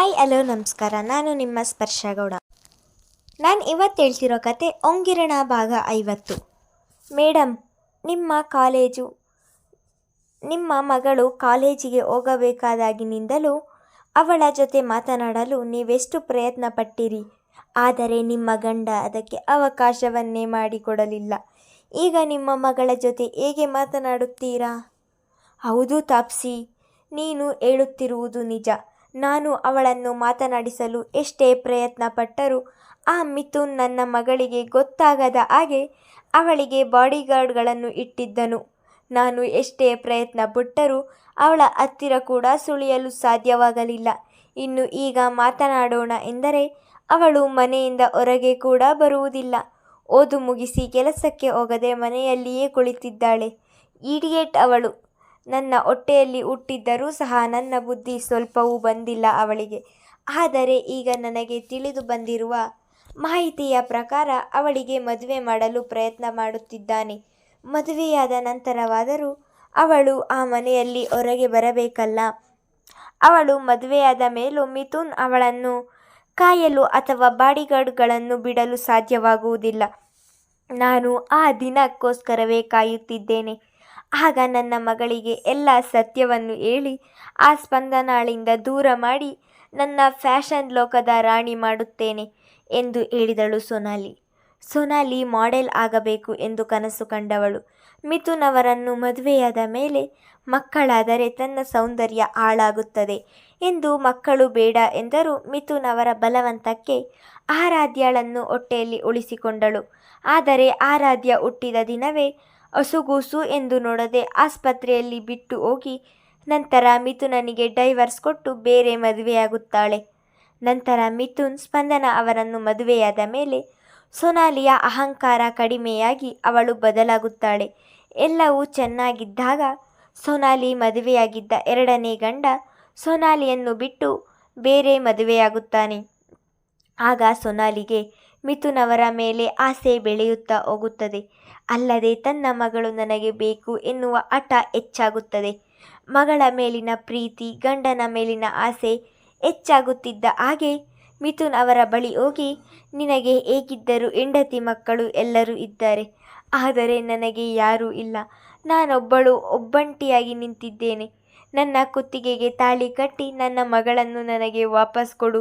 Hi, hello, ನಮಸ್ಕಾರ. ನಾನು ನಿಮ್ಮ ಸ್ಪರ್ಶ ಗೌಡ ನಾನು ಇವತ್ತು ಹೇಳ್ತಿರೋ ಕತೆ ಒಂಗಿರಣ ಭಾಗ ಐವತ್ತು. ಮೇಡಮ್ ನಿಮ್ಮ ಕಾಲೇಜು, ನಿಮ್ಮ ಮಗಳು ಕಾಲೇಜಿಗೆ ಹೋಗಬೇಕಾದಾಗಿನಿಂದಲೂ ಅವಳ ಜೊತೆ ಮಾತನಾಡಲು ನೀವೆಷ್ಟು ಪ್ರಯತ್ನ ಪಟ್ಟಿರಿ. ಆದರೆ ನಿಮ್ಮ ಗಂಡ ಅದಕ್ಕೆ ಅವಕಾಶವನ್ನೇ ಮಾಡಿಕೊಡಲಿಲ್ಲ. ಈಗ ನಿಮ್ಮ ಮಗಳ ಜೊತೆ ಹೇಗೆ ಮಾತನಾಡುತ್ತೀರಾ? ಹೌದು ತಾಪ್ಸಿ, ನೀನು ಹೇಳುತ್ತಿರುವುದು ನಿಜ. ನಾನು ಅವಳನ್ನು ಮಾತನಾಡಿಸಲು ಎಷ್ಟೇ ಪ್ರಯತ್ನ ಪಟ್ಟರೂ ಆ ಮಿಥುನ್ ನನ್ನ ಮಗಳಿಗೆ ಗೊತ್ತಾಗದ ಹಾಗೆ ಅವಳಿಗೆ ಬಾಡಿಗಾರ್ಡ್ಗಳನ್ನು ಇಟ್ಟಿದ್ದನು. ನಾನು ಎಷ್ಟೇ ಪ್ರಯತ್ನ ಪಟ್ಟರೂ ಅವಳ ಹತ್ತಿರ ಕೂಡ ಸುಳಿಯಲು ಸಾಧ್ಯವಾಗಲಿಲ್ಲ. ಇನ್ನು ಈಗ ಮಾತನಾಡೋಣ ಎಂದರೆ ಅವಳು ಮನೆಯಿಂದ ಹೊರಗೆ ಕೂಡ ಬರುವುದಿಲ್ಲ. ಓದು ಮುಗಿಸಿ ಕೆಲಸಕ್ಕೆ ಹೋಗದೆ ಮನೆಯಲ್ಲಿಯೇ ಕುಳಿತಿದ್ದಾಳೆ. ಈಡಿಯೇಟ್ ಅವಳು. ನನ್ನ ಹೊಟ್ಟೆಯಲ್ಲಿ ಹುಟ್ಟಿದ್ದರೂ ಸಹ ನನ್ನ ಬುದ್ಧಿ ಸ್ವಲ್ಪವೂ ಬಂದಿಲ್ಲ ಅವಳಿಗೆ. ಆದರೆ ಈಗ ನನಗೆ ತಿಳಿದು ಬಂದಿರುವ ಮಾಹಿತಿಯ ಪ್ರಕಾರ ಅವಳಿಗೆ ಮದುವೆ ಮಾಡಲು ಪ್ರಯತ್ನ ಮಾಡುತ್ತಿದ್ದಾನೆ. ಮದುವೆಯಾದ ನಂತರವಾದರೂ ಅವಳು ಆ ಮನೆಯಲ್ಲಿ ಹೊರಗೆ ಬರಬೇಕಲ್ಲ. ಅವಳು ಮದುವೆಯಾದ ಮೇಲೂ ಮಿಥುನ್ ಅವಳನ್ನು ಕಾಯಲು ಅಥವಾ ಬಾಡಿಗಾರ್ಡ್ಗಳನ್ನು ಬಿಡಲು ಸಾಧ್ಯವಾಗುವುದಿಲ್ಲ. ನಾನು ಆ ದಿನಕ್ಕೋಸ್ಕರವೇ ಕಾಯುತ್ತಿದ್ದೇನೆ. ಆಗ ನನ್ನ ಮಗಳಿಗೆ ಎಲ್ಲ ಸತ್ಯವನ್ನು ಹೇಳಿ, ಆ ಸ್ಪಂದನಾಳಿಂದ ದೂರ ಮಾಡಿ, ನನ್ನ ಫ್ಯಾಷನ್ ಲೋಕದ ರಾಣಿ ಮಾಡುತ್ತೇನೆ ಎಂದು ಹೇಳಿದಳು ಸೊನಾಲಿ. ಸೊನಾಲಿ ಮಾಡೆಲ್ ಆಗಬೇಕು ಎಂದು ಕನಸು ಕಂಡವಳು. ಮಿಥುನ್ ಅವರನ್ನು ಮದುವೆಯಾದ ಮೇಲೆ ಮಕ್ಕಳಾದರೆ ತನ್ನ ಸೌಂದರ್ಯ ಹಾಳಾಗುತ್ತದೆ ಎಂದು ಮಕ್ಕಳು ಬೇಡ ಎಂದರೂ ಮಿಥುನ್ ಅವರ ಬಲವಂತಕ್ಕೆ ಆರಾಧ್ಯಳನ್ನು ಹೊಟ್ಟೆಯಲ್ಲಿ ಉಳಿಸಿಕೊಂಡಳು. ಆದರೆ ಆರಾಧ್ಯ ಹುಟ್ಟಿದ ದಿನವೇ ಹಸುಗೂಸು ಎಂದು ನೋಡದೆ ಆಸ್ಪತ್ರೆಯಲ್ಲಿ ಬಿಟ್ಟು ಹೋಗಿ, ನಂತರ ಮಿಥುನನಿಗೆ ಡೈವರ್ಸ್ ಕೊಟ್ಟು ಬೇರೆ ಮದುವೆಯಾಗುತ್ತಾಳೆ. ನಂತರ ಮಿಥುನ್ ಸ್ಪಂದನ ಅವರನ್ನು ಮದುವೆಯಾದ ಮೇಲೆ ಸೊನಾಲಿಯ ಅಹಂಕಾರ ಕಡಿಮೆಯಾಗಿ ಅವಳು ಬದಲಾಗುತ್ತಾಳೆ. ಎಲ್ಲವೂ ಚೆನ್ನಾಗಿದ್ದಾಗ ಸೊನಾಲಿ ಮದುವೆಯಾಗಿದ್ದ ಎರಡನೇ ಗಂಡ ಸೊನಾಲಿಯನ್ನು ಬಿಟ್ಟು ಬೇರೆ ಮದುವೆಯಾಗುತ್ತಾನೆ. ಆಗ ಸೊನಾಲಿಗೆ ಮಿಥುನವರ ಮೇಲೆ ಆಸೆ ಬೆಳೆಯುತ್ತಾ ಹೋಗುತ್ತದೆ. ಅಲ್ಲದೆ ತನ್ನ ಮಗಳು ನನಗೆ ಬೇಕು ಎನ್ನುವ ಹಠ ಹೆಚ್ಚಾಗುತ್ತದೆ. ಮಗಳ ಮೇಲಿನ ಪ್ರೀತಿ, ಗಂಡನ ಮೇಲಿನ ಆಸೆ ಹೆಚ್ಚಾಗುತ್ತಿದ್ದ ಹಾಗೆ ಮಿಥುನ್ ಅವರ ಬಳಿ ಹೋಗಿ, ನಿನಗೆ ಹೇಗಿದ್ದರೂ ಹೆಂಡತಿ ಮಕ್ಕಳು ಎಲ್ಲರೂ ಇದ್ದಾರೆ. ಆದರೆ ನನಗೆ ಯಾರೂ ಇಲ್ಲ. ನಾನೊಬ್ಬಳು ಒಬ್ಬಂಟಿಯಾಗಿ ನಿಂತಿದ್ದೇನೆ. ನನ್ನ ಕುತ್ತಿಗೆಗೆ ತಾಳಿ ಕಟ್ಟಿ ನನ್ನ ಮಗಳನ್ನು ನನಗೆ ವಾಪಸ್ ಕೊಡು.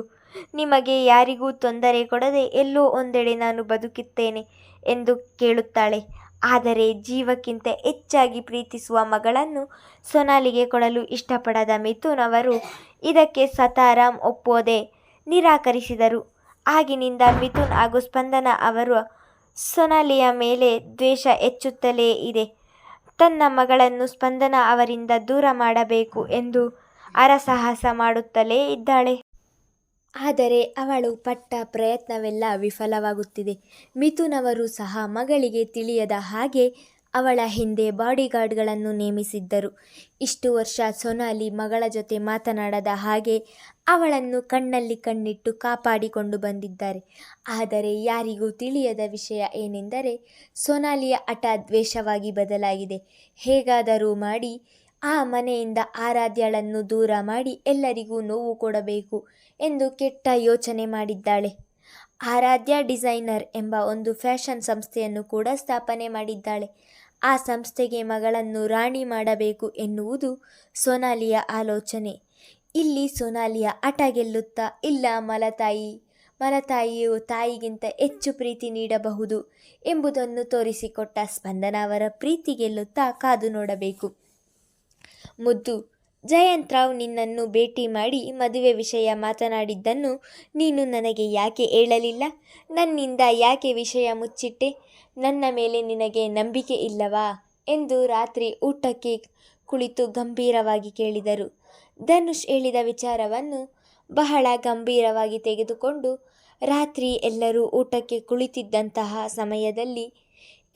ನಿಮಗೆ ಯಾರಿಗೂ ತೊಂದರೆ ಕೊಡದೆ ಎಲ್ಲೋ ಒಂದೆಡೆ ನಾನು ಬದುಕುತ್ತೇನೆ. ಎಂದು ಕೇಳುತ್ತಾಳೆ. ಆದರೆ ಜೀವಕ್ಕಿಂತ ಹೆಚ್ಚಾಗಿ ಪ್ರೀತಿಸುವ ಮಗಳನ್ನು ಸೊನಾಲಿಗೆ ಕೊಡಲು ಇಷ್ಟಪಡದ ಮಿಥುನ್ ಅವರು ಇದಕ್ಕೆ ಸತಾರಾಮ್ ಒಪ್ಪೋದೆ ನಿರಾಕರಿಸಿದರು. ಆಗಿನಿಂದ ಮಿಥುನ್ ಹಾಗೂ ಸ್ಪಂದನ ಅವರು ಸೊನಾಲಿಯ ಮೇಲೆ ದ್ವೇಷ ಹೆಚ್ಚುತ್ತಲೇ ಇದೆ. ತನ್ನ ಮಗಳನ್ನು ಸ್ಪಂದನ ಅವರಿಂದ ದೂರ ಮಾಡಬೇಕು ಎಂದು ಹರಸಾಹಸ ಮಾಡುತ್ತಲೇ ಇದ್ದಾಳೆ. ಆದರೆ ಅವಳು ಪಟ್ಟ ಪ್ರಯತ್ನವೆಲ್ಲ ವಿಫಲವಾಗುತ್ತಿದೆ. ಮಿಥುನ್ ಅವರು ಸಹ ಮಗಳಿಗೆ ತಿಳಿಯದ ಹಾಗೆ ಅವಳ ಹಿಂದೆ ಬಾಡಿಗಾರ್ಡ್ಗಳನ್ನು ನೇಮಿಸಿದ್ದರು. ಇಷ್ಟು ವರ್ಷ ಸೊನಾಲಿ ಮಗಳ ಜೊತೆ ಮಾತನಾಡದ ಹಾಗೆ ಅವಳನ್ನು ಕಣ್ಣಲ್ಲಿ ಕಣ್ಣಿಟ್ಟು ಕಾಪಾಡಿಕೊಂಡು ಬಂದಿದ್ದಾರೆ. ಆದರೆ ಯಾರಿಗೂ ತಿಳಿಯದ ವಿಷಯ ಏನೆಂದರೆ ಸೊನಾಲಿಯ ಹಠ ದ್ವೇಷವಾಗಿ ಬದಲಾಗಿದೆ. ಹೇಗಾದರೂ ಮಾಡಿ ಆ ಮನೆಯಿಂದ ಆರಾಧ್ಯಳನ್ನು ದೂರ ಮಾಡಿ ಎಲ್ಲರಿಗೂ ನೋವು ಕೊಡಬೇಕು ಎಂದು ಕೆಟ್ಟ ಯೋಚನೆ ಮಾಡಿದ್ದಾಳೆ. ಆರಾಧ್ಯ ಡಿಸೈನರ್ ಎಂಬ ಒಂದು ಫ್ಯಾಷನ್ ಸಂಸ್ಥೆಯನ್ನು ಕೂಡ ಸ್ಥಾಪನೆ ಮಾಡಿದ್ದಾಳೆ. ಆ ಸಂಸ್ಥೆಗೆ ಮಗಳನ್ನು ರಾಣಿ ಮಾಡಬೇಕು ಎನ್ನುವುದು ಸೋನಾಲಿಯ ಆಲೋಚನೆ. ಇಲ್ಲಿ ಸೋನಾಲಿಯ ಆಟ ಗೆಲ್ಲುತ್ತಾ, ಇಲ್ಲ ಮಲತಾಯಿ, ಮಲತಾಯಿಯು ತಾಯಿಗಿಂತ ಹೆಚ್ಚು ಪ್ರೀತಿ ನೀಡಬಹುದು ಎಂಬುದನ್ನು ತೋರಿಸಿಕೊಟ್ಟ ಸ್ಪಂದನ ಅವರ ಪ್ರೀತಿ ಗೆಲ್ಲುತ್ತಾ ಕಾದು ನೋಡಬೇಕು. ಮುದ್ದು, ಜಯಂತ್ ರಾವ್ ನಿನ್ನನ್ನು ಭೇಟಿ ಮಾಡಿ ಮದುವೆ ವಿಷಯ ಮಾತನಾಡಿದ್ದನ್ನು ನೀನು ನನಗೆ ಯಾಕೆ ಹೇಳಲಿಲ್ಲ? ನನ್ನಿಂದ ಯಾಕೆ ವಿಷಯ ಮುಚ್ಚಿಟ್ಟೆ? ನನ್ನ ಮೇಲೆ ನಿನಗೆ ನಂಬಿಕೆ ಇಲ್ಲವಾ? ಎಂದು ರಾತ್ರಿ ಊಟಕ್ಕೆ ಕುಳಿತು ಗಂಭೀರವಾಗಿ ಕೇಳಿದರು. ಧನುಷ್ ಹೇಳಿದ ವಿಚಾರವನ್ನು ಬಹಳ ಗಂಭೀರವಾಗಿ ತೆಗೆದುಕೊಂಡು ರಾತ್ರಿ ಎಲ್ಲರೂ ಊಟಕ್ಕೆ ಕುಳಿತಿದ್ದಂತಹ ಸಮಯದಲ್ಲಿ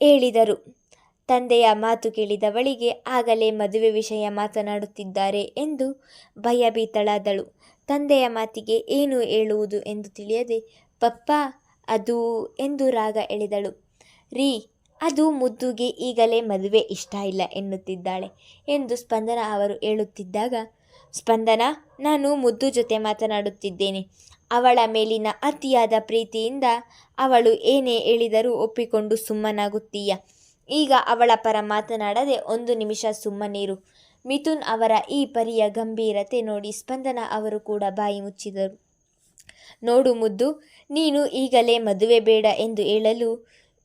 ಹೇಳಿದರು. ತಂದೆಯ ಮಾತು ಕೇಳಿದವಳಿಗೆ ಆಗಲೇ ಮದುವೆ ವಿಷಯ ಮಾತನಾಡುತ್ತಿದ್ದಾರೆ ಎಂದು ಭಯಭೀತಳಾದಳು. ತಂದೆಯ ಮಾತಿಗೆ ಏನು ಹೇಳುವುದು ಎಂದು ತಿಳಿಯದೆ, ಪಪ್ಪ, ಅದು ಎಂದು ರಾಗ ಎಳೆದಳು. ರೀ, ಅದು ಮುದ್ದುಗೆ ಈಗಲೇ ಮದುವೆ ಇಷ್ಟ ಇಲ್ಲ ಎನ್ನುತ್ತಿದ್ದಾಳೆ ಎಂದು ಸ್ಪಂದನ ಅವರು ಹೇಳುತ್ತಿದ್ದಾಗ, ಸ್ಪಂದನ, ನಾನು ಮುದ್ದು ಜೊತೆ ಮಾತನಾಡುತ್ತಿದ್ದೇನೆ. ಅವಳ ಮೇಲಿನ ಅತಿಯಾದ ಪ್ರೀತಿಯಿಂದ ಅವಳು ಏನೇ ಹೇಳಿದರೂ ಒಪ್ಪಿಕೊಂಡು ಸುಮ್ಮನಾಗುತ್ತೀಯ. ಈಗ ಅವಳ ಪರ ಮಾತನಾಡದೆ ಒಂದು ನಿಮಿಷ ಸುಮ್ಮನಿರು. ಮಿಥುನ್ ಅವರ ಈ ಪರಿಯ ಗಂಭೀರತೆ ನೋಡಿ ಸ್ಪಂದನ ಅವರು ಕೂಡ ಬಾಯಿ ಮುಚ್ಚಿದರು. ನೋಡು ಮುದ್ದು, ನೀನು ಈಗಲೇ ಮದುವೆ ಬೇಡ ಎಂದು ಹೇಳಲು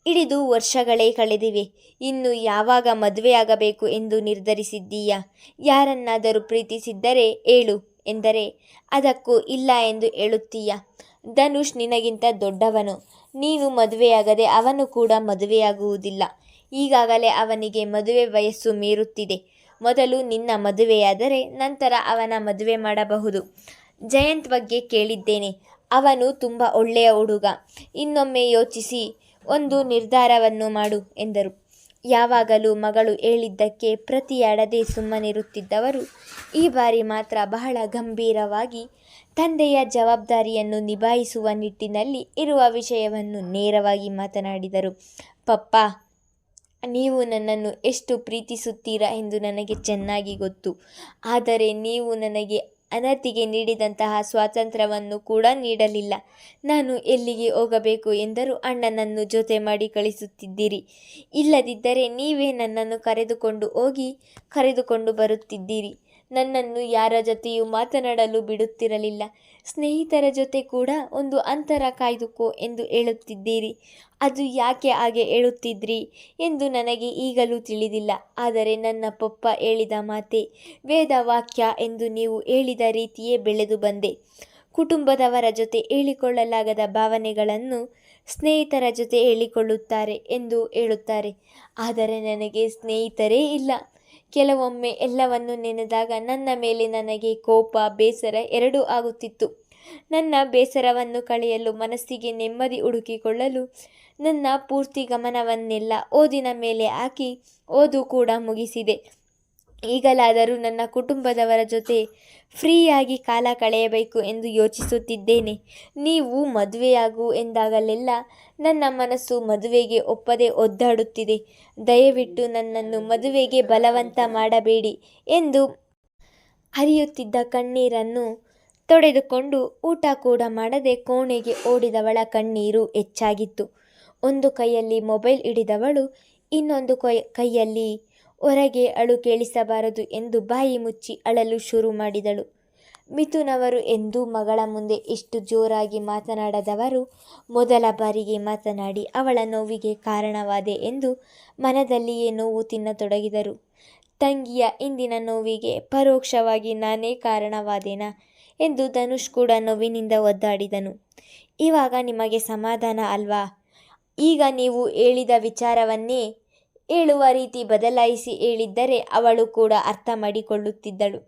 ಹಿಡಿದು ವರ್ಷಗಳೇ ಕಳೆದಿವೆ. ಇನ್ನು ಯಾವಾಗ ಮದುವೆಯಾಗಬೇಕು ಎಂದು ನಿರ್ಧರಿಸಿದ್ದೀಯಾ? ಯಾರನ್ನಾದರೂ ಪ್ರೀತಿಸಿದ್ದರೆ ಹೇಳು ಎಂದರೆ ಅದಕ್ಕೂ ಇಲ್ಲ ಎಂದು ಹೇಳುತ್ತೀಯ? ಧನುಷ್ ನಿನಗಿಂತ ದೊಡ್ಡವನು. ನೀನು ಮದುವೆಯಾಗದೆ ಅವನು ಕೂಡ ಮದುವೆಯಾಗುವುದಿಲ್ಲ. ಈಗಾಗಲೇ ಅವನಿಗೆ ಮದುವೆ ವಯಸ್ಸು ಮೀರುತ್ತಿದೆ. ಮೊದಲು ನಿನ್ನ ಮದುವೆಯಾದರೆ ನಂತರ ಅವನ ಮದುವೆ ಮಾಡಬಹುದು. ಜಯಂತ್ ಬಗ್ಗೆ ಕೇಳಿದ್ದೇನೆ. ಅವನು ತುಂಬ ಒಳ್ಳೆಯ ಹುಡುಗ. ಇನ್ನೊಮ್ಮೆ ಯೋಚಿಸಿ, ಒಂದು ನಿರ್ಧಾರವನ್ನು ಮಾಡು ಎಂದರು. ಯಾವಾಗಲೂ ಮಗಳು ಹೇಳಿದ್ದಕ್ಕೆ ಪ್ರತಿಯಾಡದೆ ಸುಮ್ಮನಿರುತ್ತಿದ್ದವರು, ಈ ಬಾರಿ ಮಾತ್ರ ಬಹಳ ಗಂಭೀರವಾಗಿ ತಂದೆಯ ಜವಾಬ್ದಾರಿಯನ್ನು ನಿಭಾಯಿಸುವ ನಿಟ್ಟಿನಲ್ಲಿ ಇರುವ ವಿಷಯವನ್ನು ನೇರವಾಗಿ ಮಾತನಾಡಿದರು. ಪಪ್ಪ ನೀವು ನನ್ನನ್ನು ಎಷ್ಟು ಪ್ರೀತಿಸುತ್ತೀರಾ ಎಂದು ನನಗೆ ಚೆನ್ನಾಗಿ ಗೊತ್ತು. ಆದರೆ ನೀವು ನನಗೆ ಅನತಿಗೆ ನೀಡಿದಂತಹ ಸ್ವಾತಂತ್ರ್ಯವನ್ನು ಕೂಡ ನೀಡಲಿಲ್ಲ. ನಾನು ಎಲ್ಲಿಗೆ ಹೋಗಬೇಕು ಎಂದರೂ ಅಣ್ಣನನ್ನು ಜೊತೆ ಮಾಡಿ ಕಳಿಸುತ್ತಿದ್ದೀರಿ. ಇಲ್ಲದಿದ್ದರೆ ನೀವೇ ನನ್ನನ್ನು ಕರೆದುಕೊಂಡು ಹೋಗಿ ಕರೆದುಕೊಂಡು ಬರುತ್ತಿದ್ದೀರಿ. ನನ್ನನ್ನು ಯಾರ ಜೊತೆಯೂ ಮಾತನಾಡಲು ಬಿಡುತ್ತಿರಲಿಲ್ಲ. ಸ್ನೇಹಿತರ ಜೊತೆ ಕೂಡ ಒಂದು ಅಂತರ ಕಾಯ್ದುಕೋ ಎಂದು ಹೇಳುತ್ತಿದ್ದೀರಿ. ಅದು ಯಾಕೆ ಹಾಗೆ ಹೇಳುತ್ತಿದ್ರಿ ಎಂದು ನನಗೆ ಈಗಲೂ ತಿಳಿದಿಲ್ಲ. ಆದರೆ ನನ್ನ ಪಪ್ಪ ಹೇಳಿದ ಮಾತೆ ವೇದ ವಾಕ್ಯ ಎಂದು ನೀವು ಹೇಳಿದ ರೀತಿಯೇ ಬೆಳೆದು ಬಂದೆ. ಕುಟುಂಬದವರ ಜೊತೆ ಹೇಳಿಕೊಳ್ಳಲಾಗದ ಭಾವನೆಗಳನ್ನು ಸ್ನೇಹಿತರ ಜೊತೆ ಹೇಳಿಕೊಳ್ಳುತ್ತಾರೆ ಎಂದು ಹೇಳುತ್ತಾರೆ. ಆದರೆ ನನಗೆ ಸ್ನೇಹಿತರೇ ಇಲ್ಲ. ಕೆಲವೊಮ್ಮೆ ಎಲ್ಲವನ್ನು ನೆನೆದಾಗ ನನ್ನ ಮೇಲೆ ನನಗೆ ಕೋಪ, ಬೇಸರ ಎರಡೂ ಆಗುತ್ತಿತ್ತು. ನನ್ನ ಬೇಸರವನ್ನು ಕಳೆಯಲು ಮನಸ್ಸಿಗೆ ನೆಮ್ಮದಿ ಹುಡುಕಿಕೊಳ್ಳಲು ನನ್ನ ಪೂರ್ತಿ ಗಮನವನ್ನೆಲ್ಲ ಓದಿನ ಮೇಲೆ ಹಾಕಿ ಓದು ಕೂಡ ಮುಗಿಸಿದೆ. ಈಗಲಾದರೂ ನನ್ನ ಕುಟುಂಬದವರ ಜೊತೆ ಫ್ರೀಯಾಗಿ ಕಾಲ ಕಳೆಯಬೇಕು ಎಂದು ಯೋಚಿಸುತ್ತಿದ್ದೇನೆ. ನೀವು ಮದುವೆಯಾಗು ಎಂದಾಗಲೆಲ್ಲ ನನ್ನ ಮನಸ್ಸು ಮದುವೆಗೆ ಒಪ್ಪದೆ ಒದ್ದಾಡುತ್ತಿದೆ. ದಯವಿಟ್ಟು ನನ್ನನ್ನು ಮದುವೆಗೆ ಬಲವಂತ ಮಾಡಬೇಡಿ ಎಂದು ಹರಿಯುತ್ತಿದ್ದ ಕಣ್ಣೀರನ್ನು ತೊಡೆದುಕೊಂಡು ಊಟ ಕೂಡ ಮಾಡದೆ ಕೋಣೆಗೆ ಓಡಿದವಳ ಕಣ್ಣೀರು ಹೆಚ್ಚಾಗಿತ್ತು. ಒಂದು ಕೈಯಲ್ಲಿ ಮೊಬೈಲ್ ಹಿಡಿದವಳು, ಇನ್ನೊಂದು ಕೈ, ಕೈಯಲ್ಲಿ ಹೊರಗೆ ಅಳು ಕೇಳಿಸಬಾರದು ಎಂದು ಬಾಯಿ ಮುಚ್ಚಿ ಅಳಲು ಶುರು ಮಾಡಿದಳು. ಮಿಥುನವರು ಎಂದೂ ಮಗಳ ಮುಂದೆ ಇಷ್ಟು ಜೋರಾಗಿ ಮಾತನಾಡದವರು ಮೊದಲ ಬಾರಿಗೆ ಮಾತನಾಡಿ ಅವಳ ನೋವಿಗೆ ಕಾರಣವಾದೆ ಎಂದು ಮನದಲ್ಲಿಯೇ ನೋವು ತಿನ್ನತೊಡಗಿದರು. ತಂಗಿಯ ಇಂದಿನ ನೋವಿಗೆ ಪರೋಕ್ಷವಾಗಿ ನಾನೇ ಕಾರಣವಾದೇನಾ ಎಂದು ಧನುಷ್ ಕೂಡ ನೋವಿನಿಂದ ಒದ್ದಾಡಿದನು. ಇವಾಗ ನಿಮಗೆ ಸಮಾಧಾನ ಅಲ್ವಾ? ಈಗ ನೀವು ಹೇಳಿದ ವಿಚಾರವನ್ನೇ ಹೇಳುವ ರೀತಿ ಬದಲಾಯಿಸಿ ಹೇಳಿದ್ದರೆ ಅವಳು ಕೂಡ ಅರ್ಥ ಮಾಡಿಕೊಳ್ಳುತ್ತಿದ್ದಳು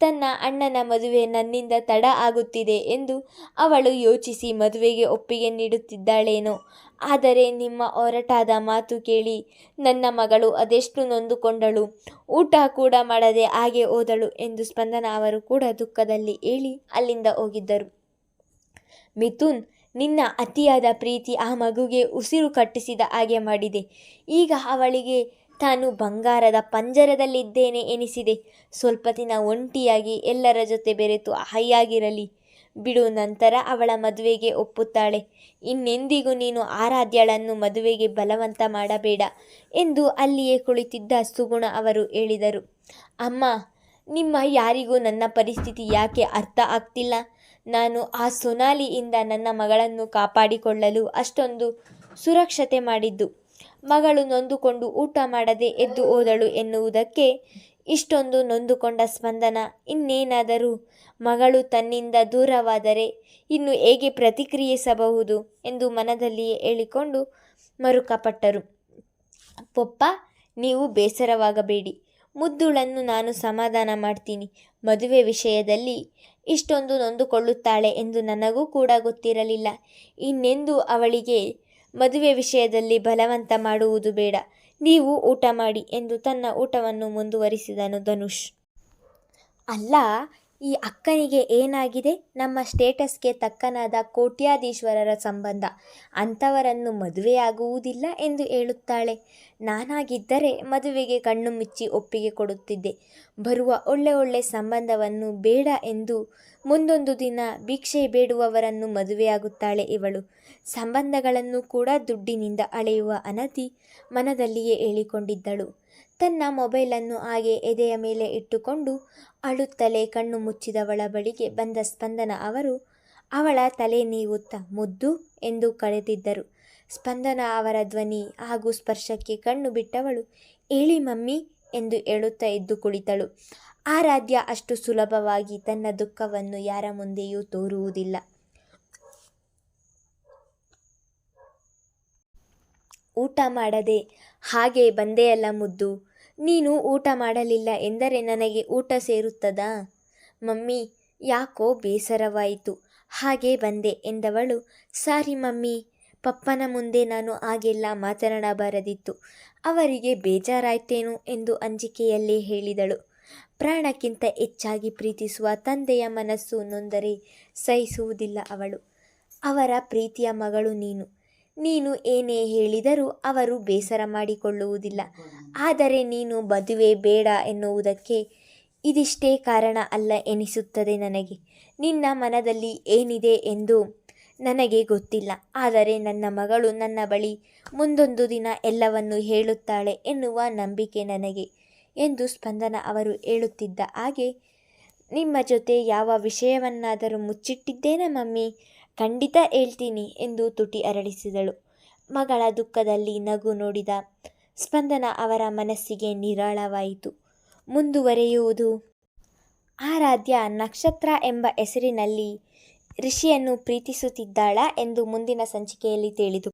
ತನ್ನ ಅಣ್ಣನ ಮದುವೆ ನನ್ನಿಂದ ತಡ ಆಗುತ್ತಿದೆ ಎಂದು ಅವಳು ಯೋಚಿಸಿ ಮದುವೆಗೆ ಒಪ್ಪಿಗೆ ನೀಡುತ್ತಿದ್ದಾಳೇನೋ. ಆದರೆ ನಿಮ್ಮ ಹೊರಟಾದ ಮಾತು ಕೇಳಿ ನನ್ನ ಮಗಳು ಅದೆಷ್ಟು ನೊಂದುಕೊಂಡಳು. ಊಟ ಕೂಡ ಮಾಡದೆ ಹಾಗೆ ಹೋದಳು ಎಂದು ಸ್ಪಂದನ ಅವರು ಕೂಡ ದುಃಖದಲ್ಲಿ ಹೇಳಿ ಅಲ್ಲಿಂದ ಹೋಗಿದ್ದರು. ಮಿಥುನ್ ನಿನ್ನ ಅತಿಯಾದ ಪ್ರೀತಿ ಆ ಮಗುಗೆ ಉಸಿರು ಕಟ್ಟಿಸಿದ ಹಾಗೆ ಮಾಡಿದೆ. ಈಗ ಅವಳಿಗೆ ತಾನು ಬಂಗಾರದ ಪಂಜರದಲ್ಲಿದ್ದೇನೆ ಎನಿಸಿದೆ. ಸ್ವಲ್ಪ ದಿನ ಒಂಟಿಯಾಗಿ ಎಲ್ಲರ ಜೊತೆ ಬೆರೆತು ಹೈಯಾಗಿರಲಿ. ಬಿಡು, ನಂತರ ಅವಳ ಮದುವೆಗೆ ಒಪ್ಪುತ್ತಾಳೆ. ಇನ್ನೆಂದಿಗೂ ನೀನು ಆರಾಧ್ಯಳನ್ನು ಮದುವೆಗೆ ಬಲವಂತ ಮಾಡಬೇಡ ಎಂದು ಅಲ್ಲಿಯೇ ಕುಳಿತಿದ್ದ ಸುಗುಣ ಅವರು ಹೇಳಿದರು. ಅಮ್ಮ, ನಿಮ್ಮ ಯಾರಿಗೂ ನನ್ನ ಪರಿಸ್ಥಿತಿ ಯಾಕೆ ಅರ್ಥ ಆಗ್ತಿಲ್ಲ? ನಾನು ಆ ಸೊನಾಲಿಯಿಂದ ನನ್ನ ಮಗಳನ್ನು ಕಾಪಾಡಿಕೊಳ್ಳಲು ಅಷ್ಟೊಂದು ಸುರಕ್ಷತೆ ಮಾಡಿದ್ದು. ಮಗಳು ನೊಂದುಕೊಂಡು ಊಟ ಮಾಡದೆ ಎದ್ದು ಹೋದಳು ಎನ್ನುವುದಕ್ಕೆ ಇಷ್ಟೊಂದು ನೊಂದುಕೊಂಡ ಸ್ಪಂದನ. ಇನ್ನೇನಾದರೂ ಮಗಳು ತನ್ನಿಂದ ದೂರವಾದರೆ ಇನ್ನು ಹೇಗೆ ಪ್ರತಿಕ್ರಿಯಿಸಬಹುದು ಎಂದು ಮನದಲ್ಲಿಯೇ ಹೇಳಿಕೊಂಡು ಮರುಕಪಟ್ಟರು. ಪೊಪ್ಪ, ನೀವು ಬೇಸರವಾಗಬೇಡಿ. ಮುದ್ದುಳನ್ನು ನಾನು ಸಮಾಧಾನ ಮಾಡ್ತೀನಿ. ಮದುವೆ ವಿಷಯದಲ್ಲಿ ಇಷ್ಟೊಂದು ನೊಂದುಕೊಳ್ಳುತ್ತಾಳೆ ಎಂದು ನನಗೂ ಕೂಡ ಗೊತ್ತಿರಲಿಲ್ಲ. ಇನ್ನೆಂದು ಅವಳಿಗೆ ಮದುವೆ ವಿಷಯದಲ್ಲಿ ಬಲವಂತ ಮಾಡುವುದು ಬೇಡ. ನೀವು ಊಟ ಮಾಡಿ ಎಂದು ತನ್ನ ಊಟವನ್ನು ಮುಂದುವರಿಸಿದನು ಧನುಷ್. ಅಲ್ಲ ಈ ಅಕ್ಕನಿಗೆ ಏನಾಗಿದೆ? ನಮ್ಮ ಸ್ಟೇಟಸ್ಗೆ ತಕ್ಕನಾದ ಕೋಟ್ಯಾಧೀಶ್ವರರ ಸಂಬಂಧ. ಅಂಥವರನ್ನು ಮದುವೆಯಾಗುವುದಿಲ್ಲ ಎಂದು ಹೇಳುತ್ತಾಳೆ. ನಾನಾಗಿದ್ದರೆ ಮದುವೆಗೆ ಕಣ್ಣು ಮುಚ್ಚಿ ಒಪ್ಪಿಗೆ ಕೊಡುತ್ತಿದ್ದೆ. ಬರುವ ಒಳ್ಳೆ ಒಳ್ಳೆ ಸಂಬಂಧವನ್ನು ಬೇಡ ಎಂದು ಮುಂದೊಂದು ದಿನ ಭಿಕ್ಷೆ ಬೇಡುವವರನ್ನು ಮದುವೆಯಾಗುತ್ತಾಳೆ ಇವಳು. ಸಂಬಂಧಗಳನ್ನು ಕೂಡ ದುಡ್ಡಿನಿಂದ ಅಳೆಯುವ ಅನತಿ ಮನದಲ್ಲಿಯೇ ಹೇಳಿಕೊಂಡಿದ್ದಳು. ತನ್ನ ಮೊಬೈಲನ್ನು ಹಾಗೆ ಎದೆಯ ಮೇಲೆ ಇಟ್ಟುಕೊಂಡು ಅಳುತ್ತಲೇ ಕಣ್ಣು ಮುಚ್ಚಿದವಳ ಬಳಿಗೆ ಬಂದ ಸ್ಪಂದನ ಅವರು, ಅವಳ ತಲೆ ನೀವುತ್ತಾ? ಮುದ್ದು? ಎಂದು ಕರೆದಿದ್ದರು. ಸ್ಪಂದನ ಅವರ ಧ್ವನಿ ಹಾಗೂ ಸ್ಪರ್ಶಕ್ಕೆ ಕಣ್ಣು ಬಿಟ್ಟವಳು, ಏಳಿ ಮಮ್ಮಿ ಎಂದು ಹೇಳುತ್ತಾ ಎದ್ದು ಕುಳಿತಳು. ಆರಾಧ್ಯ ಅಷ್ಟು ಸುಲಭವಾಗಿ ತನ್ನ ದುಃಖವನ್ನು ಯಾರ ಮುಂದೆಯೂ ತೋರುವುದಿಲ್ಲ. ಊಟ ಮಾಡದೆ ಹಾಗೆ ಬಂದೆಯಲ್ಲ ಮುದ್ದು. ನೀನು ಊಟ ಮಾಡಲಿಲ್ಲ ಎಂದರೆ ನನಗೆ ಊಟ ಸೇರುತ್ತದಾ? ಮಮ್ಮಿ, ಯಾಕೋ ಬೇಸರವಾಯಿತು. ಹಾಗೆ ಬಂದೆ ಎಂದವಳು, ಸಾರಿ ಮಮ್ಮಿ, ಪಪ್ಪನ ಮುಂದೆ ನಾನು ಹಾಗೆಲ್ಲ ಮಾತನಾಡಬಾರದಿತ್ತು. ಅವರಿಗೆ ಬೇಜಾರಾಯ್ತೇನು ಎಂದು ಅಂಜಿಕೆಯಲ್ಲೇ ಹೇಳಿದಳು. ಪ್ರಾಣಕ್ಕಿಂತ ಹೆಚ್ಚಾಗಿ ಪ್ರೀತಿಸುವ ತಂದೆಯ ಮನಸ್ಸು ನೊಂದರೆ ಸಹಿಸುವುದಿಲ್ಲ ಅವಳು. ಅವರ ಪ್ರೀತಿಯ ಮಗಳು ನೀನು. ನೀನು ಏನೇ ಹೇಳಿದರೂ ಅವರು ಬೇಸರ ಮಾಡಿಕೊಳ್ಳುವುದಿಲ್ಲ. ಆದರೆ ನೀನು ಮದುವೆ ಬೇಡ ಎನ್ನುವುದಕ್ಕೆ ಇದಿಷ್ಟೇ ಕಾರಣ ಅಲ್ಲ ಎನಿಸುತ್ತದೆ ನನಗೆ. ನಿನ್ನ ಮನದಲ್ಲಿ ಏನಿದೆ ಎಂದು ನನಗೆ ಗೊತ್ತಿಲ್ಲ. ಆದರೆ ನನ್ನ ಮಗಳು ನನ್ನ ಬಳಿ ಮುಂದೊಂದು ದಿನ ಎಲ್ಲವನ್ನು ಹೇಳುತ್ತಾಳೆ ಎನ್ನುವ ನಂಬಿಕೆ ನನಗೆ ಎಂದು ಸ್ಪಂದನ ಅವರು ಹೇಳುತ್ತಿದ್ದ ಹಾಗೆ ನಿಮ್ಮ ಜೊತೆ ಯಾವ ವಿಷಯವನ್ನಾದರೂ ಮುಚ್ಚಿಟ್ಟಿದ್ದೇನೆ ಮಮ್ಮಿ? ಖಂಡಿತ ಹೇಳ್ತೀನಿ ಎಂದು ತುಟಿ ಅರಳಿಸಿದಳು. ಮಗಳ ದುಃಖದಲ್ಲಿ ನಗು ನೋಡಿದ ಸ್ಪಂದನ ಅವರ ಮನಸ್ಸಿಗೆ ನಿರಾಳವಾಯಿತು. ಮುಂದುವರೆಯುವುದು. ಆರಾಧ್ಯ ನಕ್ಷತ್ರ ಎಂಬ ಹೆಸರಿನಲ್ಲಿ ಋಷಿಯನ್ನು ಪ್ರೀತಿಸುತ್ತಿದ್ದಾಳ ಎಂದು ಮುಂದಿನ ಸಂಚಿಕೆಯಲ್ಲಿ ತಿಳಿದು